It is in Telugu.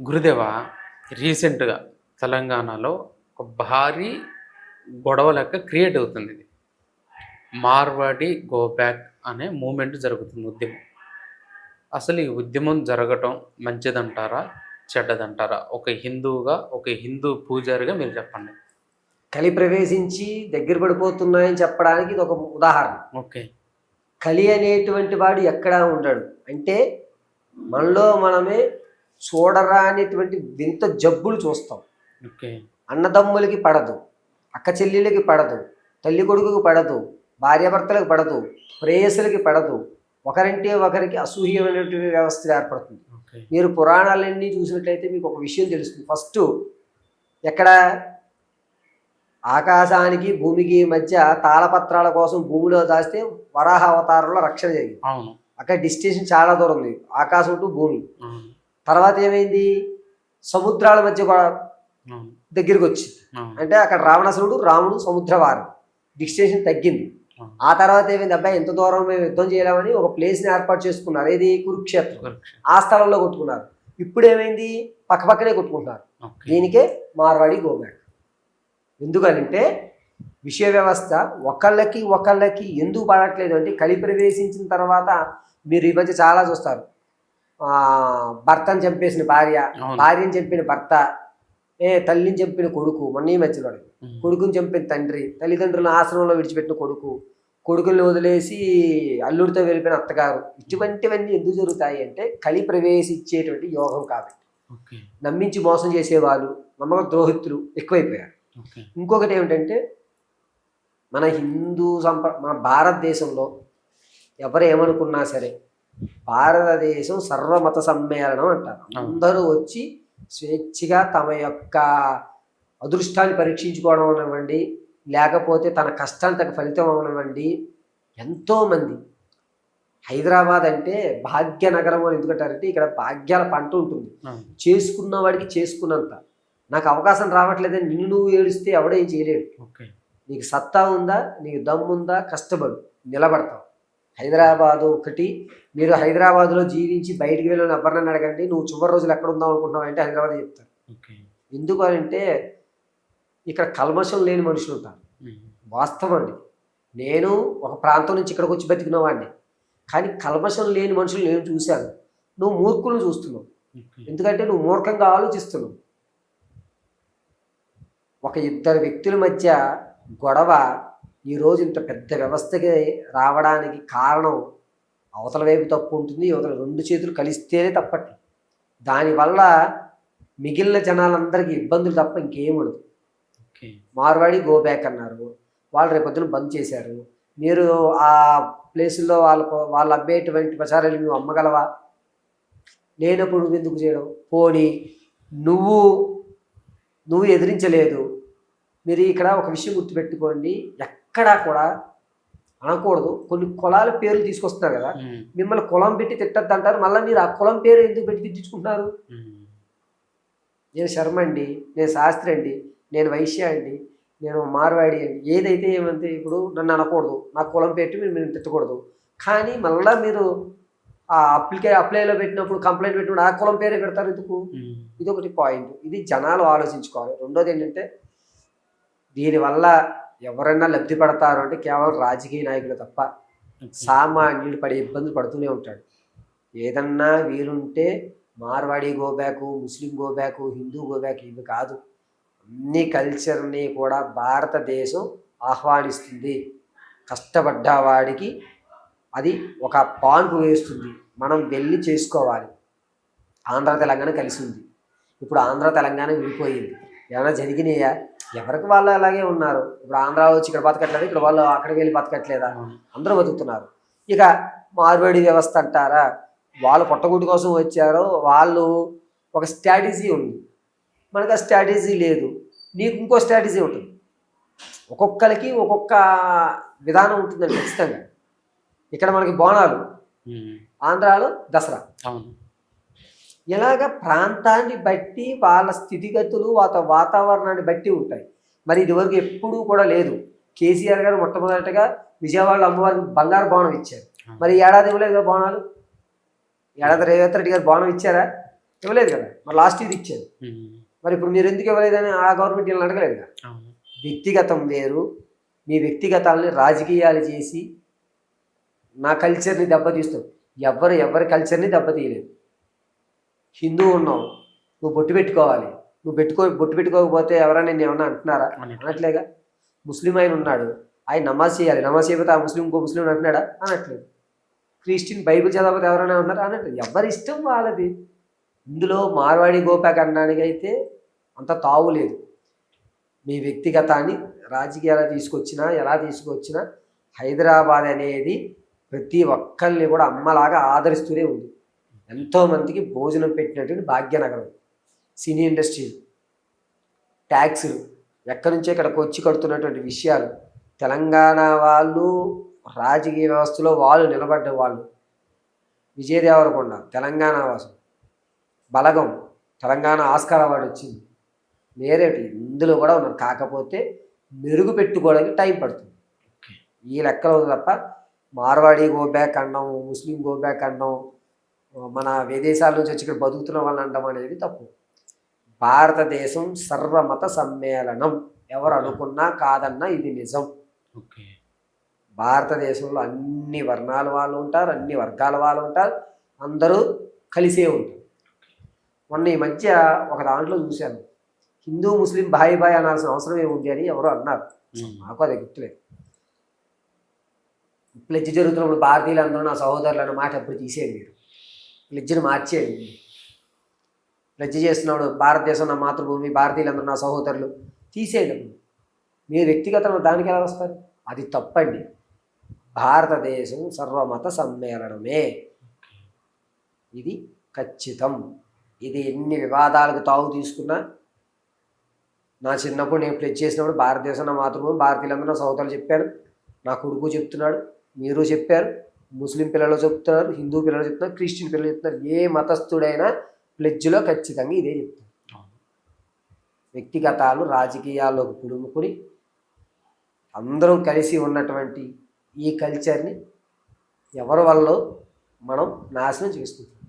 గురుదేవ రీసెంట్గా తెలంగాణలో ఒక భారీ గొడవ లెక్క క్రియేట్ అవుతుంది ఇది. మార్వాడి గో బ్యాక్ అనే మూమెంట్ జరుగుతుంది ఉద్యమం. అసలు ఈ ఉద్యమం జరగటం మంచిదంటారా చెడ్డదంటారా? ఒక హిందువుగా ఒక హిందూ పూజారిగా మీరు చెప్పండి. కలి ప్రవేశించి దగ్గర పడిపోతున్నాయని చెప్పడానికి ఇది ఒక ఉదాహరణ. ఓకే. కలి అనేటువంటి వాడు ఎక్కడా ఉండడు. అంటే మనలో మనమే చూడరానిటువంటి వింత జబ్బులు చూస్తాం. అన్నదమ్ములకి పడదు అక్క చెల్లెలకి పడదు తల్లి కొడుకుకి పడదు భార్యాభర్తలకు పడదు ప్రేయసులకి పడదు ఒకరంటే ఒకరికి అసూయమైనటువంటి వ్యవస్థ ఏర్పడుతుంది. మీరు పురాణాలన్నీ చూసినట్లయితే మీకు ఒక విషయం తెలుస్తుంది. ఫస్ట్ ఎక్కడ ఆకాశానికి భూమికి మధ్య తాళపత్రాల కోసం భూమిలో దాస్తే వరాహ అవతారంలో రక్షణ జరిగింది. అక్కడ డిస్టేషన్ చాలా దూరం ఉంది. ఆకాశం టు భూమి. తర్వాత ఏమైంది? సముద్రాల మధ్య కూడా దగ్గరికి వచ్చింది. అంటే అక్కడ రావణాసురుడు రాముడు సముద్రవారం. డిస్టేషన్ తగ్గింది. ఆ తర్వాత ఏమైంది? అబ్బాయి ఎంత దూరం మేము యుద్ధం చేయలేమని ఒక ప్లేస్ని ఏర్పాటు చేసుకున్నారు. ఏది? కురుక్షేత్రం. ఆ స్థలంలో కొట్టుకున్నారు. ఇప్పుడు ఏమైంది? పక్క పక్కనే కొట్టుకుంటున్నారు. దీనికే మార్వాడి గోబ్యాక్ ఎందుకనంటే విషయ వ్యవస్థ ఒకళ్ళకి ఒకళ్ళకి ఎందుకు పడట్లేదు అంటే కలి ప్రవేశించిన తర్వాత మీరు ఈ మధ్య చాలా చూస్తారు. భర్తను చంపేసిన భార్య. భార్యను చంపిన భర్త ఏ తల్లిని చంపిన కొడుకు మొన్న ఈ మధ్యలో. కొడుకుని చంపిన తండ్రి తల్లిదండ్రుల ఆశ్రమంలో విడిచిపెట్టిన కొడుకు కొడుకుల్ని వదిలేసి అల్లుడితో వెళ్ళిపోయిన అత్తగారు. ఇటువంటివన్నీ ఎందుకు జరుగుతాయి అంటే కలి ప్రవేశించేటువంటి యోగం కాబట్టి. నమ్మించి మోసం చేసేవాళ్ళు నమ్మక ద్రోహితులు ఎక్కువైపోయారు. ఇంకొకటి ఏమిటంటే మన హిందూ సంప్ర మన భారతదేశంలో ఎవరు ఏమనుకున్నా సరే భారతదేశం సర్వమత సమ్మేళనం అంటారు. అందరూ వచ్చి స్వేచ్ఛగా తమ యొక్క అదృష్టాన్ని పరీక్షించుకోవడం అవనివ్వండి లేకపోతే తన కష్టానికి తగ్గ ఫలితం అవనివ్వండి ఎంతోమంది హైదరాబాద్ అంటే భాగ్యనగరం అని ఎందుకంటారంటే ఇక్కడ భాగ్యాల పంట ఉంటుంది. చేసుకున్న వాడికి చేసుకున్నంత. నాకు అవకాశం రావట్లేదని నిన్ను నువ్వు ఏడిస్తే ఎవడేం చేయలేడు. నీకు సత్తా ఉందా నీకు దమ్ముందా కష్టపడు నిలబడతావు. హైదరాబాదు ఒకటి. మీరు హైదరాబాద్లో జీవించి బయటికి వెళ్ళిన ఎవరినైనా అడగండి. నువ్వు చివరి రోజులు ఎక్కడ ఉందాం అనుకుంటున్నావు అంటే హైదరాబాద్ చెప్తారు. ఎందుకు అంటే ఇక్కడ కల్మషం లేని మనుషులు ఉంటారు. వాస్తవం అండి. నేను ఒక ప్రాంతం నుంచి ఇక్కడికి వచ్చి బతికినవాడిని. కానీ కల్మషం లేని మనుషులు నేను చూశాను. నువ్వు మూర్ఖులను చూస్తున్నావు. ఎందుకంటే నువ్వు మూర్ఖంగా ఆలోచిస్తున్నావు. ఒక ఇద్దరు వ్యక్తుల మధ్య గొడవ ఈరోజు ఇంత పెద్ద వ్యవస్థకి రావడానికి కారణం అవతల వైపు తప్పు ఉంటుంది అవతల రెండు చేతులు కలిస్తేనే తప్పట్లేదు దానివల్ల మిగిలిన జనాలందరికీ ఇబ్బందులు తప్ప ఇంకేం ఉండదు. ఓకే. మార్వాడి గో బ్యాక్ అన్నారు. వాళ్ళు రేపొద్దున బంద్ చేశారు. మీరు ఆ ప్లేసుల్లో వాళ్ళకు వాళ్ళు అమ్మేటువంటి ప్రచారాలు నువ్వు అమ్మగలవా? లేనప్పుడు నువ్వు ఎందుకు చేయడం? పోనీ నువ్వు నువ్వు ఎదిరించలేదు. మీరు ఇక్కడ ఒక విషయం గుర్తుపెట్టుకోండి. ఎక్కడా కూడా అనకూడదు. కొన్ని కులాల పేర్లు తీసుకొస్తున్నారు కదా. మిమ్మల్ని కులం పెట్టి తిట్టద్దు అంటారు మళ్ళీ మీరు ఆ కులం పేరు ఎందుకు పెట్టి తిట్టించుకుంటున్నారు? ఉమ్. నేను శర్మ అండి నేను శాస్త్రి అండి నేను వైశ్య అండి నేను మార్వాడి అండి. ఏదైతే ఏమంటే ఇప్పుడు నన్ను అనకూడదు. నా కులం పెట్టి మీరు మీరు తిట్టకూడదు. కానీ మళ్ళీ మీరు ఆ అప్లికే అప్లైలో పెట్టినప్పుడు కంప్లైంట్ పెట్టినప్పుడు ఆ కులం పేరే పెడతారు ఎందుకు. ఇది ఒకటి పాయింట్. ఇది జనాలు ఆలోచించుకోవాలి. రెండోది ఏంటంటే దీనివల్ల ఎవరైనా లబ్ధి పడతారు అంటే కేవలం రాజకీయ నాయకులు తప్ప సామాన్యుడు పడే ఇబ్బందులు పడుతూనే ఉంటాడు. ఏదన్నా వీలుంటే మార్వాడి గోబ్యాకు ముస్లిం గోబ్యాకు హిందూ గోబ్యాకు ఇవి కాదు. అన్ని కల్చర్ని కూడా భారతదేశం ఆహ్వానిస్తుంది. కష్టపడ్డవాడికి అది ఒక పాన్పు వేస్తుంది. మనం వెళ్ళి చేసుకోవాలి. ఆంధ్ర తెలంగాణ కలిసి ఉంది. ఇప్పుడు ఆంధ్ర తెలంగాణ విడిపోయింది. ఏమైనా జరిగినాయా? ఎవరికి వాళ్ళు అలాగే ఉన్నారు? ఇప్పుడు ఆంధ్ర వచ్చి ఇక్కడ బతకట్లేదు? ఇక్కడ వాళ్ళు అక్కడికి వెళ్ళి బతకట్లేదా. అందరూ బతుకుతున్నారు. ఇక మార్వాడి వ్యవస్థ అంటారా? వాళ్ళు పొట్టగుడ్డు కోసం వచ్చారో వాళ్ళు ఒక స్ట్రాటజీ ఉంది. మనకు ఆ స్ట్రాటజీ లేదు. నీకు ఇంకో స్ట్రాటజీ ఉంటుంది. ఒక్కొక్కరికి ఒక్కొక్క విధానం ఉంటుందండి ఖచ్చితంగా. ఇక్కడ మనకి బోనాలు. ఆంధ్రాలో దసరా. అవును. ఇలాగ ప్రాంతాన్ని బట్టి వాళ్ళ స్థితిగతులు వాత వాతావరణాన్ని బట్టి ఉంటాయి. మరి ఇదివరకు ఎప్పుడూ కూడా లేదు. కేసీఆర్ గారు మొట్టమొదటిగా విజయవాడలో అమ్మవారికి బంగారు బోనం ఇచ్చారు. మరి ఏడాది ఇవ్వలేదు కదా బోనాలు ఏడాది రేవంత్ రెడ్డి గారు బోనం ఇచ్చారా? ఇవ్వలేదు కదా. మరి లాస్ట్ ఇది ఇచ్చారు. మరి ఇప్పుడు మీరు ఎందుకు ఇవ్వలేదని ఆ గవర్నమెంట్ వీళ్ళని అడగలేదు కదా. వ్యక్తిగతం వేరు. మీ వ్యక్తిగతాలని రాజకీయాలు చేసి నా కల్చర్ని దెబ్బతీస్తావు ఎవరు ఎవరి కల్చర్ని దెబ్బతీయలేదు. హిందూ ఉన్నావు నువ్వు బొట్టు పెట్టుకోవాలి. నువ్వు పెట్టుకో బొట్టు పెట్టుకోకపోతే ఎవరైనా నేను ఏమన్నా అంటున్నారా? అన్నట్లు. అనట్లేగా? ముస్లిం ఆయన ఉన్నాడు ఆయన నమాజ్ చేయాలి. నమాజ్ చేయకపోతే ఆ ముస్లిం ఇంకో ముస్లిం అంటున్నాడా? అనట్లేదు. క్రిస్టియన్ బైబిల్ చదవకపోతే ఎవరైనా ఉన్నారా? అనట్లేదు. ఎవరి ఇష్టం వాళ్ళది. ఇందులో మార్వాడి గోపాక్ అనడానికి అయితే అంత తావు లేదు. మీ వ్యక్తిగతాన్ని రాజకీయాలు తీసుకొచ్చినా ఎలా తీసుకొచ్చినా హైదరాబాద్ అనేది ప్రతి ఒక్కరిని కూడా అమ్మలాగా ఆదరిస్తూనే ఉంది. ఎంతోమందికి భోజనం పెట్టినటువంటి భాగ్యనగరం. Cine industry. ట్యాక్సులు ఎక్కడి నుంచో ఇక్కడికి వచ్చి కడుతున్నటువంటి విషయాలు. తెలంగాణ వాళ్ళు రాజకీయ వ్యవస్థలో వాళ్ళు నిలబడ్డ వాళ్ళు. విజయ్ దేవరకొండ తెలంగాణ వాసం. బలగం. తెలంగాణ ఆస్కార్ అవార్డు వచ్చింది. నేరేటి. ఇందులో కూడా ఉన్నారు. కాకపోతే మెరుగు పెట్టుకోవడానికి టైం పడుతుంది. ఈ లెక్కలో తప్ప మార్వాడి గో బ్యాక్ అనడం ముస్లిం గో బ్యాక్ అనడం మన విదేశాల నుంచి వచ్చి ఇక్కడ బతుకుతున్న వాళ్ళని అనడం అనేది తప్పు. భారతదేశం సర్వమత సమ్మేళనం. ఎవరు అనుకున్నా కాదన్నా ఇది నిజం. ఓకే. భారతదేశంలో అన్ని వర్ణాల వాళ్ళు ఉంటారు అన్ని వర్గాల వాళ్ళు ఉంటారు అందరూ కలిసే ఉంటారు. మొన్న ఈ మధ్య ఒక దాంట్లో చూశాను. హిందూ ముస్లిం భాయ్ భాయ్ అనాల్సిన అవసరం ఏముంది అని ఎవరో అన్నారు. నాకు అది గుర్తులేదు. ప్లెడ్జ్ జరుగుతున్నప్పుడు భారతీయులు అందరూ నా సహోదరులు అన్న మాట ఎప్పుడు తీసేయండి మీరు. ప్లెడ్జ్ని మార్చేయండి. మీరు. చేస్తున్నాడు భారతదేశం నా మాతృభూమి భారతీయులందరూ నా సహోదరులు. తీసేయండి. మీరు వ్యక్తిగతంగా దానికి ఎలా వస్తారు? అది తప్పండి. భారతదేశం సర్వమత సమ్మేళనమే. ఇది ఖచ్చితం. ఇది ఎన్ని వివాదాలకు తావు తీసుకున్నా నా చిన్నప్పుడు నేను ప్లెజ్ చేసినప్పుడు భారతదేశం నా మాతృభూమి భారతీయులందరూ నా సహోదరులు చెప్పారు. నా కొడుకు చెప్తున్నాడు మీరు చెప్పారు. ముస్లిం పిల్లలు చెప్తున్నారు హిందూ పిల్లలు చెప్తున్నారు క్రిస్టియన్ పిల్లలు చెప్తున్నారు ఏ మతస్థుడైనా ప్లెడ్జ్లో ఖచ్చితంగా ఇదే చెప్తారు. వ్యక్తిగతాలు రాజకీయాల్లోకి పుడుముకుని అందరం కలిసి ఉన్నటువంటి ఈ కల్చర్ని ఎవరి వల్ల మనం నాశనం చేసుకుంటాం